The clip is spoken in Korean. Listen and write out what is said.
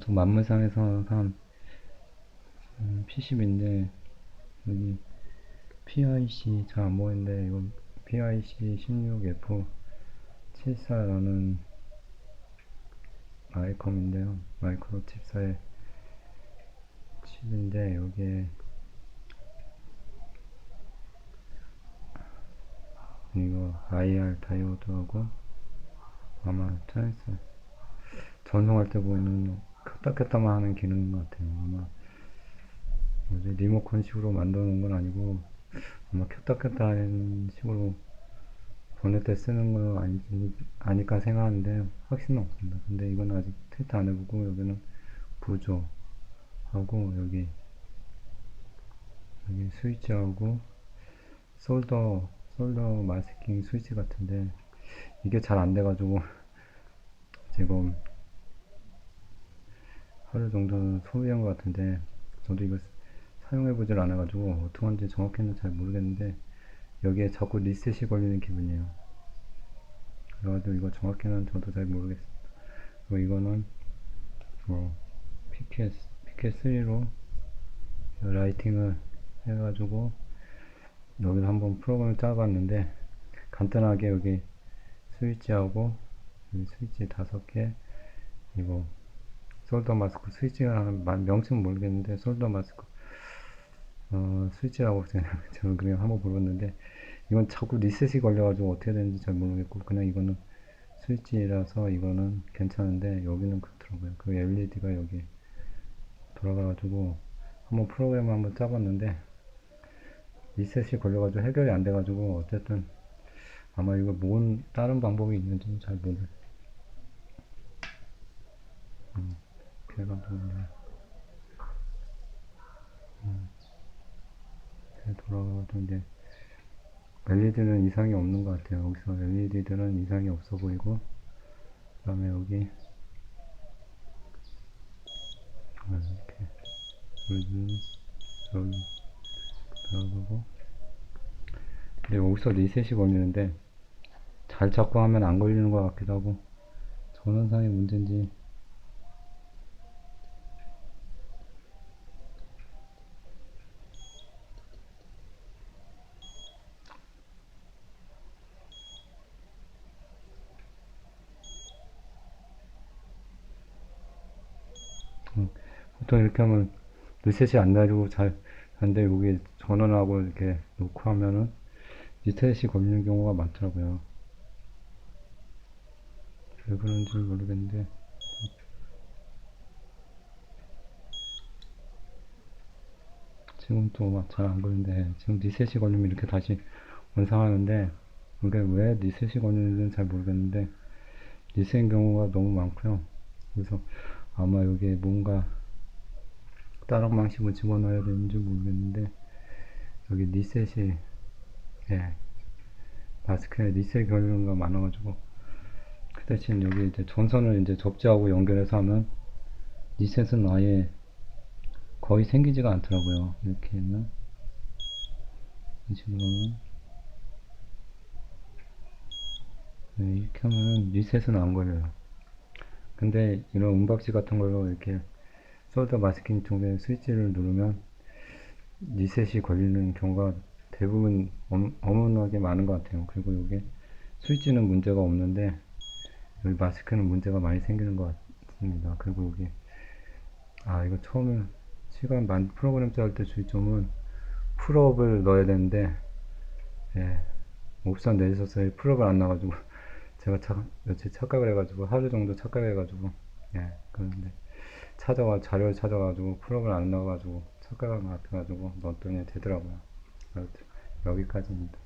저 만물상에서 산 음, P10인데 여기 PIC 잘 안 보이는데 이건 PIC 16F74라는 마이컴인데요. 마이크로 칩사의 칩인데 여기에 이거 IR 다이오드하고 아마 트랜스 전송할 때 보이는 켰다 켰다만 하는 기능인 것 같아요. 아마 뭐지 리모컨 식으로 놓은 건 아니고 아마 켰다 켰다 하는 식으로 보낼 때 쓰는 거 아니, 아닐까 생각하는데 확신은 없습니다. 근데 이건 아직 테스트 안 해보고 여기는 부조 하고 여기 여기 스위치하고 솔더 솔더 마스킹 스위치 같은데 이게 잘 안 돼가지고 지금 하루 정도는 소비한 것 같은데 저도 이거 사용해 보질 않아 가지고 어떻게 하는지 정확히는 잘 모르겠는데 여기에 자꾸 리셋이 걸리는 기분이에요. 그래가지고 이거 정확히는 저도 잘 모르겠어요 그리고 이거는 뭐 PKS, PK3로 라이팅을 해가지고 여기서 한번 프로그램을 짜봤는데 간단하게 여기 스위치하고 여기 스위치 다섯 개 이거 솔더 마스크 스위치가 명칭 모르겠는데 솔더 마스크. 어, 스위치라고 저는 그냥 한번 볼었는데 이건 자꾸 리셋이 걸려가지고 어떻게 되는지 잘 모르겠고 그냥 이거는 스위치라서 이거는 괜찮은데 여기는 그렇더라고요. 그 LED가 여기 돌아가가지고 한번 프로그램을 한번 짜봤는데 리셋이 걸려가지고 해결이 안 돼가지고 어쨌든 아마 이거 뭔 다른 방법이 있는지는 잘 모르겠어요 음, 걔가 뭐냐 음, 돌아가가지고 이제 LED는 이상이 없는 것 같아요. 여기서 LED들은 이상이 없어 보이고 그 다음에 여기 아, 이렇게 여기 여기 들어가고. 근데 여기서 리셋이 걸리는데 잘 잡고 하면 안 걸리는 것 같기도 하고 전원상의 문제인지 음, 보통 이렇게 하면 리셋이 안 돼가지고 잘 근데 여기 전원하고 이렇게 놓고 하면은 리셋이 걸리는 경우가 많더라고요. 왜 그런지 모르겠는데. 지금 또잘안 걸리는데 지금 리셋이 걸리면 이렇게 다시 원상하는데 그게 왜 리셋이 걸리는지는 잘 모르겠는데 리셋인 경우가 너무 많고요. 그래서 아마 여기에 뭔가 다른 방식을 집어넣어야 되는지 모르겠는데 여기 리셋이 예 마스크에 리셋 거 많아가지고 그 대신 여기 이제 전선을 이제 접지하고 연결해서 하면 리셋은 아예 거의 생기지가 않더라고요. 이렇게 있는 이 식으로 하면 네, 이렇게 하면 리셋은 안 걸려요. 근데 이런 은박지 같은 걸로 이렇게 솔더 마스킹 쪽에 스위치를 누르면 리셋이 걸리는 경우가 대부분 어머나게 많은 것 같아요. 그리고 이게 스위치는 문제가 없는데 여기 마스크는 문제가 많이 생기는 것 같습니다. 그리고 여기 아 이거 처음에 시간 만 프로그램 짤 때 주의점은 풀업을 넣어야 되는데 예, 옵션 내주셨어요 풀업을 안 나가지고 제가 차, 며칠 착각을 해가지고 하루 정도 착각해가지고 예 그런데 찾아와 자료를 찾아가지고 풀업을 안 넣어가지고 착각한 것 같아가지고 넣었더니 되더라고요. 여기까지입니다